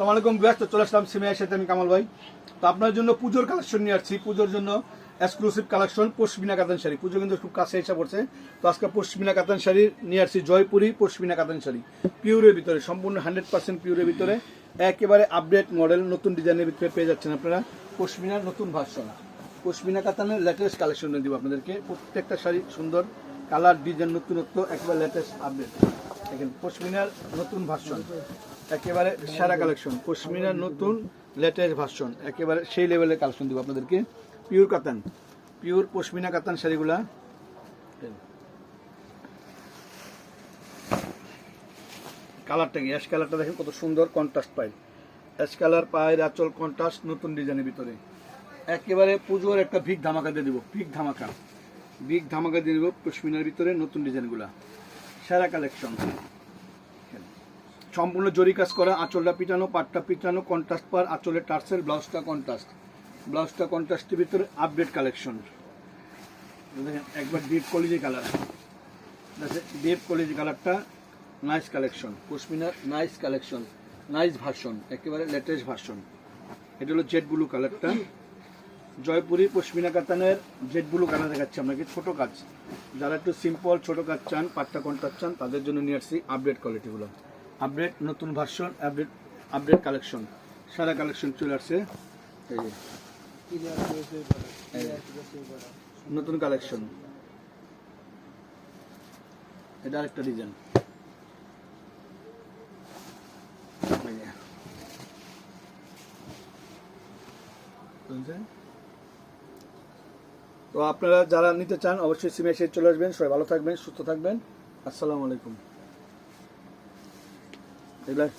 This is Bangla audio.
সালাম আলাইকুম ব্যস্ত চলে আসলাম সিমিয়ার সাথে আমি কামাল ভাই। তো আপনার জন্য পুজোর কালেকশন নিয়ে আসছি। পুজোর জন্য এক্সক্লুসিভ কালেকশন পশমিনা কাতান শাড়ি। পুজো কিন্তু খুব কাছে এসে পড়ছে। তো আজকে পশমিনা কাতান শাড়ি নিয়ে আসছি, জয়পুরি পশমিনা কাতান শাড়ি। পিওরের ভিতরে, সম্পূর্ণ হান্ড্রেড পার্সেন্ট পিওরের ভিতরে। একেবারে আপডেট মডেল নতুন ডিজাইনের ভিতরে পেয়ে যাচ্ছেন আপনারা। পশমিনার নতুন ভার্সন পশমিনা কাতানের লেটেস্ট কালেকশন দিব আপনাদেরকে। প্রত্যেকটা শাড়ি সুন্দর কালার ডিজাইন নতুনত্ব, একেবারে লেটেস্ট আপডেট দেখেন পশমিনার নতুন ভার্সন একেবারে সেরা কালেকশন পশমিনার নতুন লেটেস্ট ভার্সন একেবারে সেই লেভেলের কালেকশন দিব আপনাদেরকে। পিওর কাতান পিওর পশমিনা কাতান শাড়িগুলা। কালারটা কি? অ্যাশ কালারটা দেখেন কত সুন্দর কন্ট্রাস্ট পাই অ্যাশ কালার পায়ের আচল কন্ট্রাস্ট নতুন ডিজাইনের ভিতরে। একেবারে পুজোর একটা ভিক ধামাকা দিয়ে দিব, ভিক ধামাকা। বিগ ধামাকা দিয়ে দিব পশমিনার ভিতরে নতুন ডিজাইনগুলা সেরা কালেকশন সম্পূর্ণ জরি কাজ করা, আঁচলটা পিটানো, পাটটা পিটানো কন্ট্রাস্ট পার, আঁচলের টার্সেল, ব্লাউজটা কন্ট্রাস্ট ব্লাউজটা কন্ট্রাস্টের ভিতরে আপডেট কালেকশন দেখেন, একবার ডিপ কলেজি কালার ডিপ কলিজি কালারটা নাইস কালেকশন পশমিনার নাইস কালেকশন নাইস ভার্সন একেবারে লেটেস্ট ভার্সন এটা হলো জেড ব্লু কালারটা জয়পুরি পশমিনা কাতানের জেড ব্লু কালার দেখাচ্ছি আপনাকে, ছোট কাজ। যারা একটু সিম্পল ছোট কাজ চান, পাট্টা কন্ট্রাক্ট চান, তাদের জন্য নিয়ে আসছি আপডেট কোয়ালিটিগুলো আপডেট নতুন ভার্সন আপডেট আপডেট কালেকশন সারা কালেকশন চলে আসছে। নতুন কালেকশন এটা আরেকটা ডিজাইন তো আপনারা যারা নিতে চান, অবশ্যই সিমে এসে চলে আসবেন। সবাই ভালো থাকবেন, সুস্থ থাকবেন। আসসালামু আলাইকুম। Đi lên.